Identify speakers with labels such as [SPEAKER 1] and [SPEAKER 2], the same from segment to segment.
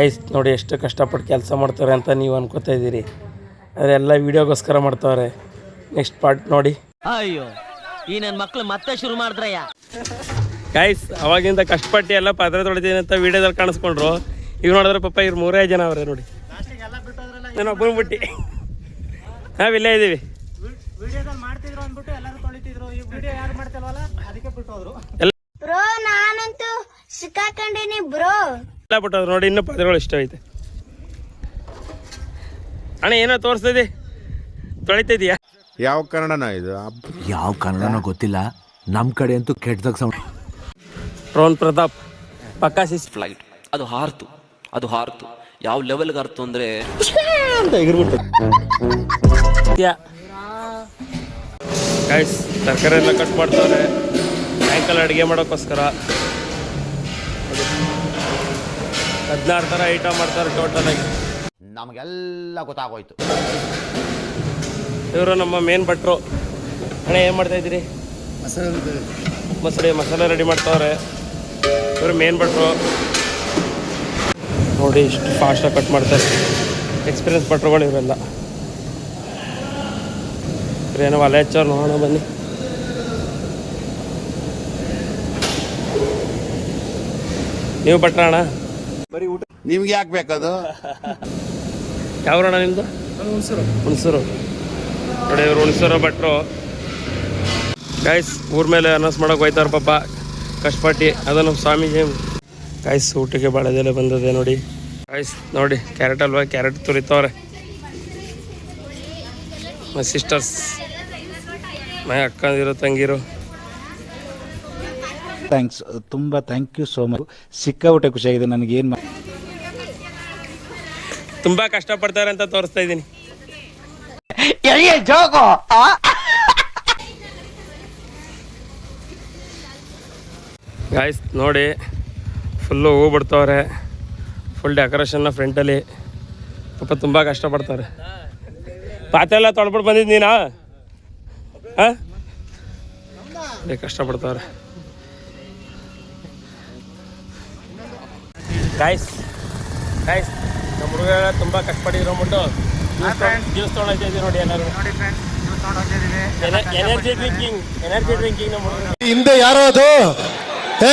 [SPEAKER 1] Guys ನೋಡಿ ಎಷ್ಟು ಕಷ್ಟಪಟ್ಟು ಕೆಲಸ ಮಾಡ್ತಾರೆ ಅಂತ ನೀವು ಅನ್ಕೋತಾ ಇದ್ದೀರಿ. ಆದರೆ ಎಲ್ಲ ವೀಡಿಯೋಗೋಸ್ಕರ ಮಾಡ್ತಾವ್ರೆ. ನೆಕ್ಸ್ಟ್ ಪಾರ್ಟ್ ನೋಡಿ.
[SPEAKER 2] ಅಯ್ಯೋ ಈ ನನ್ನ ಮಕ್ಳು ಮತ್ತೆ ಶುರು ಮಾಡಿದ್ರಯ್ಯ.
[SPEAKER 1] ಗಾಯ್ಸ್ ಅವಾಗಿಂದ ಕಷ್ಟಪಟ್ಟು ಎಲ್ಲ ಪಾತ್ರೆ ತೊಳಿತೀನಿ ಅಂತ ವೀಡಿಯೋದಲ್ಲಿ ಕಾಣಿಸ್ಕೊಂಡ್ರು. ಈಗ ನೋಡಿದ್ರೆ ಪಾಪ ಇವ್ರು ಮೂರೇ ಜನ ಅವ್ರೆ ನೋಡಿ. ನಾನು ಒಬ್ಬನ ಬಿಟ್ಟು. ನಾವಿಲ್ಲೇ ಇದ್ದೀವಿ
[SPEAKER 3] ವಿಡಿಯೋದಲ್ಲಿ ಮಾಡ್ತಿದ್ರು ಅಂದ್ಬಿಟ್ಟು ಎಲ್ಲರೂ ತೊಳಿತಿದ್ರು ಈ ವಿಡಿಯೋ ಯಾರು ಮಾಡ್ತಿಲ್ವಲ್ಲ ಅದಕ್ಕೆ ಬಿಟ್ಟು
[SPEAKER 4] ಬ್ರೋ ನಾನಂತೂ ಸಿಕ್ಕಾಕೊಂಡಿನಿ ಬ್ರೋ.
[SPEAKER 1] ಎಲ್ಲ ಬಿಟ್ಟದ್ರು ನೋಡಿ ಇನ್ನೂ ಪಾತ್ರೆಗಳು ಇಷ್ಟ ಐತೆ. ಅಣ್ಣ ಏನೋ ತೋರಿಸ್ತಿದ್ದೆ? ತೊಳಿತಿದ್ಯಾ?
[SPEAKER 5] ಯಾವ ಕನ್ನಡನ ಇದು?
[SPEAKER 6] ಯಾವ ಕನ್ನಡನೋ ಗೊತ್ತಿಲ್ಲ. ನಮ್ ಕಡೆ ಅಂತೂ ಕೆಟ್ಟದಾಗ ಸೌಂಡ್
[SPEAKER 1] ರೋಹನ್ ಪ್ರತಾಪ್ ಪಕ್ಕಾ ಸಿಸ್
[SPEAKER 7] ಫ್ಲೈಟ್ ಅದು ಹಾರ್ತು. ಅದು ಹಾರ್ತು. ಯಾವ ಲೆವೆಲ್ಗೆ ಹಾರ್ತು ಅಂದ್ರೆ
[SPEAKER 1] ಗೈಸ್ ತರಕಾರಿ ಎಲ್ಲ ಕಟ್ ಮಾಡ್ತಾರೆ ಸಾಯಂಕಾಲ ಅಡುಗೆ ಮಾಡೋಕ್ಕೋಸ್ಕರ. ಹದಿನಾರು ಥರ ಐಟಮ್ ಮಾಡ್ತಾರೆ ಟೋಟಲ್ ಆಗಿ.
[SPEAKER 6] ನಮಗೆಲ್ಲ ಗೊತ್ತಾಗೋಯ್ತು.
[SPEAKER 1] ಇವರು ನಮ್ಮ ಮೇನ್ ಭಟ್ರು. ಅಣ್ಣ ಏನು ಮಾಡ್ತಾ ಇದ್ದೀರಿ? ಮಸಾಲೆ ಮಸಾಲೆ ರೆಡಿ ಮಾಡ್ತಾವ್ರೆ. ಇವರು ಮೇನ್ ಭಟ್ರು. ನೋಡಿ ಇಷ್ಟು ಫಾಸ್ಟಾಗಿ ಕಟ್ ಮಾಡ್ತಾರೆ ಎಕ್ಸ್ಪೀರಿಯನ್ಸ್ ಭಟ್ರುಗಳು ಇವರೆಲ್ಲ. ಏನೋ ಒಲೆ ಹಚ್ಚೋರು ನೋಡೋಣ ಬನ್ನಿ. ನೀವು ಭಟ್ರ ಅಣ್ಣ?
[SPEAKER 5] ನಿಮ್ಗೆ ಯಾಕೆ ಬೇಕದು?
[SPEAKER 1] ಯಾವ್ರಣ್ಣ ನಿಮ್ದು? ಹುಣಸೂರು. ನೋಡಿ ಇವ್ರು ಹುಣಸೂರು ಭಟ್ರು. ಗಾಯ್ಸ್ ಊರ ಮೇಲೆ ಅನೌನ್ಸ್ ಮಾಡೋಕೆ ಹೋಯ್ತಾರೆ ಪಾಪ ಕಷ್ಟಪಟ್ಟು. ಅದು ನಮ್ಮ ಸ್ವಾಮೀಜಿ. ಗಾಯ್ಸ್ ಊಟಕ್ಕೆ ಬಾಳೆದೆಲೆ ಬಂದದೆ ನೋಡಿ. ಗಾಯ್ಸ್ ನೋಡಿ ಕ್ಯಾರೆಟ್ ಅಲ್ವಾ? ಕ್ಯಾರೆಟ್ ತುರಿತವ್ರೆ. ಮೈ ಸಿಸ್ಟರ್ಸ್ ಮೈ ಅಕ್ಕಂದಿರು ತಂಗಿರು.
[SPEAKER 8] ಥ್ಯಾಂಕ್ಸ್ ತುಂಬ ಥ್ಯಾಂಕ್ ಯು ಸೋ ಮಚ್ ಸಿಕ್ಕಾಬಿಟ್ಟೆ ಖುಷಿಯಾಗಿದೆ. ನನಗೇನು ಏನು
[SPEAKER 1] ತುಂಬ ಕಷ್ಟಪಡ್ತಾರೆ ಅಂತ ತೋರಿಸ್ತಾ ಇದ್ದೀನಿ. ಗಾಯ್ಸ್ ನೋಡಿ ಫುಲ್ಲು ಹೂ ಬಿಡ್ತವ್ರೆ ಫುಲ್ ಡೆಕೋರೇಷನ್ನ ಫ್ರಂಟಲ್ಲಿ ಪಾಪ ತುಂಬ ಕಷ್ಟಪಡ್ತಾರೆ. ಪಾತ್ರೆ ಎಲ್ಲ ತೊಳ್ಬಿಟ್ಟು ಬಂದಿದ್ದು ನೀನಾ? ಹಾಂ ಕಷ್ಟಪಡ್ತವ್ರೆ. ಗಾಯ್ಸ್ ಗಾಯ್ಸ್ ಕಷ್ಟ ತುಂಬ ಕಷ್ಟಪಟ್ಟಿರೋ ಅಂದ್ಬಿಟ್ಟು ಜ್ಯೂಸ್ ತೊಗೊಳಕ್ಕೆ ಇದ್ದೀವಿ ನೋಡಿ ಎಲ್ಲರೂ. ಎನರ್ಜಿ ಡ್ರಿಂಕಿಂಗ್ ಎನರ್ಜಿ ಡ್ರಿಂಕಿಂಗ್ ನಮ್ಮ
[SPEAKER 5] ಹಿಂದೆ ಯಾರೋ ಅದು? ಹೇ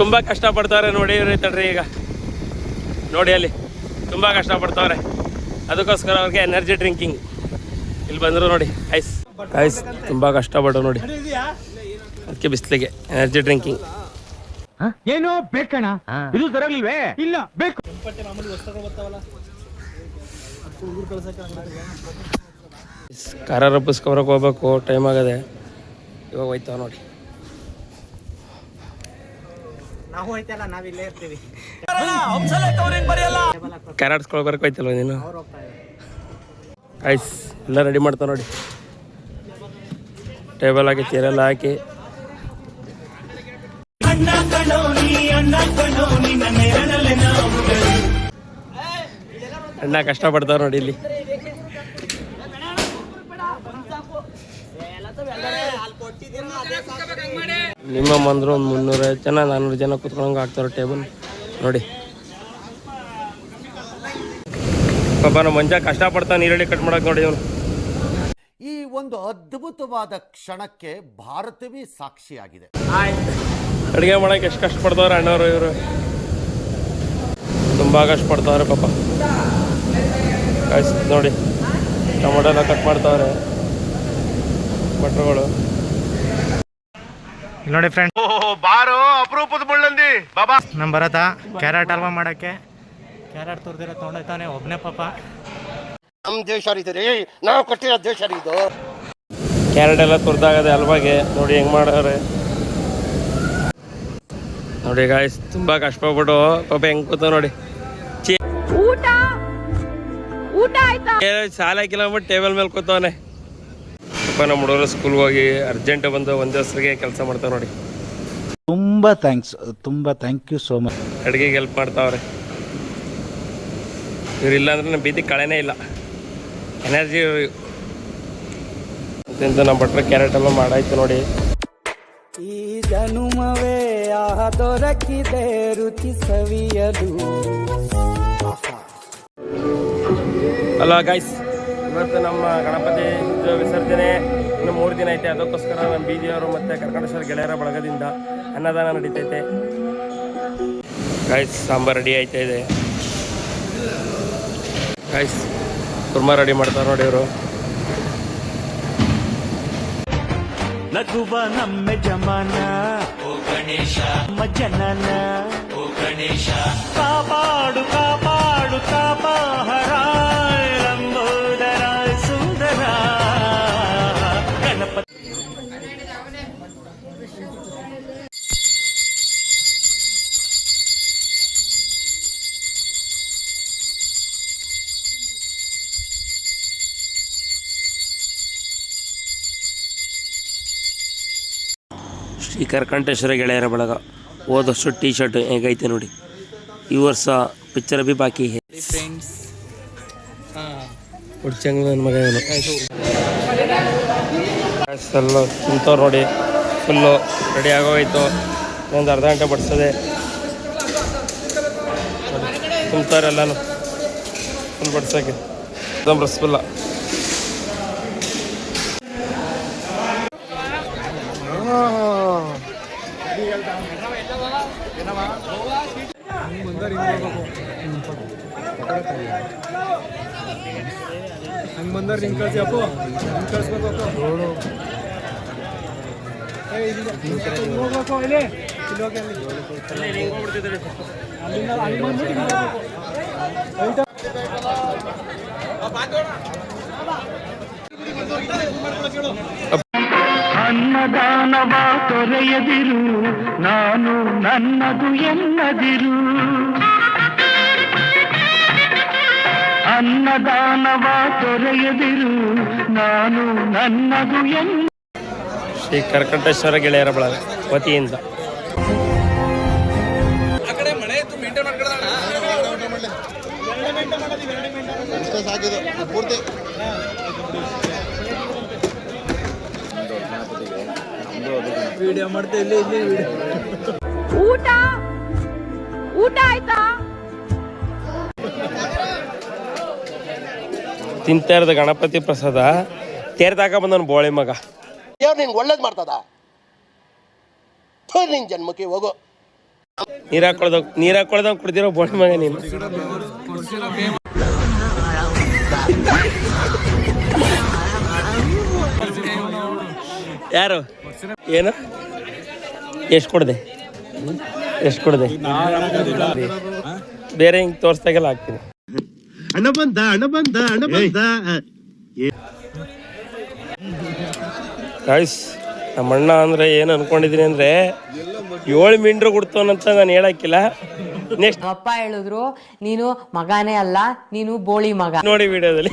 [SPEAKER 1] ತುಂಬಾ ಕಷ್ಟಪಡ್ತಾರೆ ನೋಡಿ ಇವ್ರು ತಡ್ರಿ ಈಗ. ನೋಡಿ ಅಲ್ಲಿ. ತುಂಬಾ ಕಷ್ಟ ಪಡ್ತಾವ್ರೆ ಅದಕ್ಕೋಸ್ಕರ ಅವ್ರಿಗೆ ಎನರ್ಜಿ ಡ್ರಿಂಕಿಂಗ್ ಇಲ್ಲಿ ಬಂದ್ರು ನೋಡಿ ಐಸ್. ಐಸ್ ತುಂಬಾ ಕಷ್ಟಪಟ್ಟು ನೋಡಿ. ಅದಕ್ಕೆ ಬಿಸಿಲಿಗೆ ಎನರ್ಜಿ ಡ್ರಿಂಕಿಂಗ್
[SPEAKER 3] ಏನು ಬೇಕಣ್ಣ. ಇದು ಸರಿಯಾಗ್ಲಿಲ್ವೇ ಇಲ್ಲ. ಬೇಕು.
[SPEAKER 1] ಕಾರ ರಬ್ಬಿಸ್ಕೊಬರಕ್ಕೆ ಹೋಗ್ಬೇಕು ಟೈಮ್ ಆಗದೆ. ಇವಾಗ ಹೋಯ್ತಾವ ನೋಡಿ
[SPEAKER 3] ನಾವು ಹೋಯ್ತಲ್ಲ ನಾವ್ ಇಲ್ಲೇ ಇರ್ತೀವಿ.
[SPEAKER 1] ಕ್ಯಾರೆಟ್ಸ್ಕೊಳ್ಬರಕ್ಕೆ ಹೋಯ್ತಲ್ವ ನೀನು? ಐಸ್ ಎಲ್ಲ ರೆಡಿ ಮಾಡ್ತಾವ ನೋಡಿ ಟೇಬಲ್ ಹಾಕಿ ಚೇರೆಲ್ಲ ಹಾಕಿ. ಅಣ್ಣ ಕಷ್ಟಪಡ್ತಾರ ನೋಡಿ ಇಲ್ಲಿ. ನಿಮ್ಮ ಬಂದ್ರು ಒಂದು ಮುನ್ನೂರೈವತ್ತು ಜನ ನಾನ್ನೂರು ಜನ ಕುತ್ಕೊಂಡಂಗೆ ಹಾಕ್ತಾರೆ ಟೇಬಲ್. ನೋಡಿ. ಪಾಪ ನಮ್ಮ ಮಂಜ ಕಷ್ಟಪಡ್ತಾನೆ ಈರುಳ್ಳಿ ಕಟ್ ಮಾಡಕ್ ನೋಡಿ ಇವನು.
[SPEAKER 6] ಈ ಒಂದು ಅದ್ಭುತವಾದ ಕ್ಷಣಕ್ಕೆ ಭಾರತವೇ ಸಾಕ್ಷಿಯಾಗಿದೆ.
[SPEAKER 1] ಅಡುಗೆ ಮಾಡಕ್ಕೆ ಎಷ್ಟು ಕಷ್ಟಪಡ್ತಾರೆ ಅಣ್ಣವರು ಇವರು. ತುಂಬ ಕಷ್ಟಪಡ್ತಾರೆ ಪಾಪ. ಕಾಯ್ಸ್ ನೋಡಿ ಟೊಮೊಟೊ ಎಲ್ಲ ಕಟ್ ಮಾಡ್ತಾವ್ರೆ. ಭಟ್ರುಗಳು.
[SPEAKER 3] ಇಲ್ಲಿ ನೋಡಿ ಫ್ರೆಂಡ್
[SPEAKER 5] ಬಾರೋ ಅಪರೂಪದ ಬುಳ್ಳಂದಿ ಬಾಬಾ.
[SPEAKER 3] ನಮ್ಮ ಭರತ ಕ್ಯಾರೆಟ್ ಹಲ್ವಾ ಮಾಡಕ್ಕೆ? ಕ್ಯಾರೆಟ್ ತುರ್ದಿರ ತೊಗೊಂಡೋಯ್ತಾನೆ ಒಬ್ಬನೇ ಪಾಪ.
[SPEAKER 5] ನಮ್ ದೇಶ ರೀ ನಾವು ಕೊಟ್ಟಿರೋ ದೇಶ ರೀ ಇದು
[SPEAKER 1] ಕ್ಯಾರೆಟ್ ಎಲ್ಲ ತುರ್ದಾಗದೆ ಅಲ್ವಾಗೆ? ನೋಡಿ ಹೆಂಗ್ ಮಾಡವ್ರೆ ನೋಡಿ ಗಾಯ್ಸ್ ತುಂಬ ಕಷ್ಟಪಟ್ಬಿಟ್ಟು ಪಾಪ ಹೆಂಗ್ ಕೂತ ನೋಡಿ.
[SPEAKER 4] ಊಟ ಹಾಕಿಲ್ಲ
[SPEAKER 1] ಏ, ಸಾಲ ಕಿಲೋಮೀಟರ್ ಟೇಬಲ್ ಮೇಲೆ ಕೂತವನೆ. ಅಪ್ಪ ನಮ್ಮ ಹುಡುಗರು ಸ್ಕೂಲ್ಗೆ ಹೋಗಿ ಅರ್ಜೆಂಟ್ ಬಂದು ಒಂದೇ ಹೊಸ್ರಿಗೆ ಕೆಲಸ ಮಾಡ್ತಾವೆ ನೋಡಿ.
[SPEAKER 8] ತುಂಬ ಥ್ಯಾಂಕ್ಸ್ ತುಂಬ ಥ್ಯಾಂಕ್ ಯು ಸೋ ಮಚ್
[SPEAKER 1] ಅಡುಗೆಗೆ ಹೆಲ್ಪ್ ಮಾಡ್ತಾವ್ರೆ. ಇವ್ರಿಲ್ಲ ಅಂದ್ರೆ ನಮ್ಮ ಬೀದಿ ಕಳೆನೇ ಇಲ್ಲ. ಎನರ್ಜಿ ಅಂತ ನಮ್ಮ ಭಟ್ರ ಕ್ಯಾರೆಟ್ ಎಲ್ಲ ಮಾಡಾಯ್ತು ನೋಡಿ.
[SPEAKER 3] ಈ ಜನುಮವೇ
[SPEAKER 9] ದೊರಕಿದೆ ರುಚಿ ಸವಿಯಲು.
[SPEAKER 1] ಅಲ್ಲ ಗಾಯ್ಸ್ ಇವತ್ತು ನಮ್ಮ ಗಣಪತಿ ವಿಸರ್ಜನೆ ಇನ್ನು ಮೂರು ದಿನ ಐತೆ. ಅದಕ್ಕೋಸ್ಕರ ನಮ್ಮ ಬೀದಿಯವರು ಮತ್ತು ಕರ್ಕಂಡೇಶ್ವರ ಗೆಳೆಯರ ಬಳಗದಿಂದ ಅನ್ನದಾನ ನಡೀತೈತೆ. ಗಾಯ್ಸ್ ಸಾಂಬಾರು ರೆಡಿ ಆಯ್ತಾ ಇದೆ. ಗಾಯ್ಸ್ ಕುರ್ಮಾ ರೆಡಿ ಮಾಡ್ತಾರೆ ನೋಡಿ ಇವರು.
[SPEAKER 9] ನಗುವ ನಮ್ಮ ಜಮಾನ ಓ ಗಣೇಶ. ಜನನ. ಓ ಗಣೇಶ. ಕಾಪಾಡು ಕಾಪಾಡು.
[SPEAKER 1] ಶ್ರೀ ಕರ್ಕಂಟೇಶ್ವರ ಗೆಳೆಯರ ಬಳಗ ಹೋದ ವರ್ಷ ಟೀ ಶರ್ಟ್ ಹೇಗೈತೆ ನೋಡಿ. ಈ ವರ್ಷ ಪಿಕ್ಚರ್ ಬಿ ಬಾಕಿ ಹೇ. ಹುಡ್ಚಂಗ್ ನನ್ನ ಮಗ ಇವನು. ಎಲ್ಲ ಕುಂತವ್ರು ನೋಡಿ. ಫುಲ್ಲು ರೆಡಿ ಆಗೋಯ್ತು. ಒಂದು ಅರ್ಧ ಗಂಟೆ ಬಡಿಸೋದೆ. ಹಂಗೆ ಬಂದವ್ರು ನಿಂಗೆ ಕಳ್ಸಿ ಅಪ್ಪು ನಿಂಗೆ
[SPEAKER 10] ಕಳಿಸ್ಬೇಕು ನೋಡು ಹೋಗ್ಬೇಕು ಇಲ್ಲಿ ಇಲ್ಲಿ ಹೋಗಿ
[SPEAKER 1] ಅಲ್ಲಿ ಅಲ್ಲಿಂದ ಅಲ್ಲಿ ಬಂದ್ಬಿಟ್ಟು ಹಿಂಗೆ ಹೋಗ್ಬೇಕು ಆಯ್ತಾ
[SPEAKER 9] ಅನ್ನದಾನವ ತೊರೆಯದಿರು ನಾನು ನನ್ನದು ಎನ್ನದಿರು. ಅನ್ನದಾನವ ತೊರೆಯದಿರು ನಾನು ನನ್ನದು ಎನ್ನ
[SPEAKER 1] ಶ್ರೀ ಕರ್ಕಟೇಶ್ವರ ಗೆಳೆಯರ ಬಳಗ ವತಿಯಿಂದ.
[SPEAKER 4] ಊಟ? ಊಟ ಆಯ್ತಾ?
[SPEAKER 1] ತಿಂತಾ ಇರೋದು ಗಣಪತಿ ಪ್ರಸಾದ. ತೇರ್ದಾಕ ಬಂದವನ್ ಬೋಳಿ ಮಗ.
[SPEAKER 5] ದೇವ್ರು ನಿಂಗೆ ಒಳ್ಳೇದು ಮಾಡ್ತದ? ನಿನ್ ಜನ್ಮಕ್ಕೆ ಹೋಗು.
[SPEAKER 1] ನೀರ್ ಹಾಕೊಳ್ದ ನೀರ್ ಹಾಕೊಳ್ದ ಕುಡ್ದಿರೋ ಬೋಳಿ ಮಗ ನೀನು. ಯಾರು? ಏನು? ಎಷ್ಟು ಕೊಡದೆ? ಎಷ್ಟು ಕೊಡದೆ? ಬೇರೆ ಹಿಂಗೆ ತೋರಿಸ್ದಾಗೆಲ್ಲ ಹಾಕ್ತೀನಿ.
[SPEAKER 5] ಹಣ ಬಂದ ಹಣ ಬಂದ ಹಣ ಬಂದ.
[SPEAKER 1] ಗಾಯ್ಸ್ ನಮ್ಮ ಅಣ್ಣ ಅಂದ್ರೆ ಏನು ಅನ್ಕೊಂಡಿದೀನಿ ಅಂದ್ರೆ ಏಳು ಮಿಂಡ್ರು ಕೊಡ್ತಾನಂತ ನಾನು ಹೇಳಕ್ಕಿಲ್ಲ. ನೆಕ್ಸ್ಟ್
[SPEAKER 11] ಅಪ್ಪ ಹೇಳಿದ್ರು ನೀನು ಮಗಾನೇ ಅಲ್ಲ ನೀನು ಬೋಳಿ ಮಗ.
[SPEAKER 1] ನೋಡಿ ವಿಡಿಯೋದಲ್ಲಿ.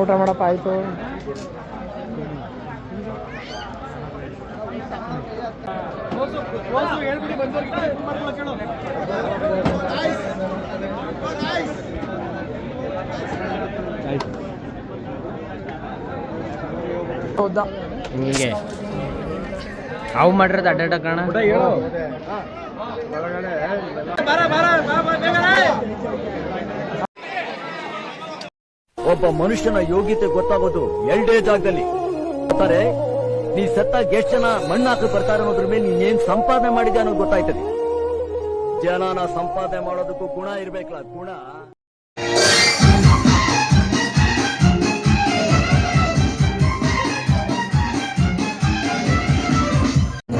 [SPEAKER 8] ಊಟ ಮಾಡಪ್ಪ ಆಯ್ತು.
[SPEAKER 2] ಹಿಂಗೆ ಅವು ಮಾಡಿರೋದು ಅಡ್ಡಾಡ ಕಾಣ.
[SPEAKER 9] ಒಬ್ಬ ಮನುಷ್ಯನ ಯೋಗ್ಯತೆ ಗೊತ್ತಾಗೋದು ಎರಡೇ ಜಾಗದಲ್ಲಿ. ಅಂದರೆ ನೀ ಸತ್ತ ಎಷ್ಟು ಜನ ಮಣ್ಣಾಕ ಬರ್ತಾರೆ ಅನ್ನೋದ್ರ ಮೇಲೆ ನೀನ್ ಸಂಪಾದನೆ ಮಾಡಿದೆ ಅನ್ನೋದು ಗೊತ್ತಾಯ್ತದೆ. ಜನನ ಸಂಪಾದನೆ ಮಾಡೋದಕ್ಕೂ ಗುಣ ಇರ್ಬೇಕಲ್ಲ, ಗುಣ.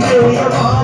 [SPEAKER 11] ಅಷ್ಟೇ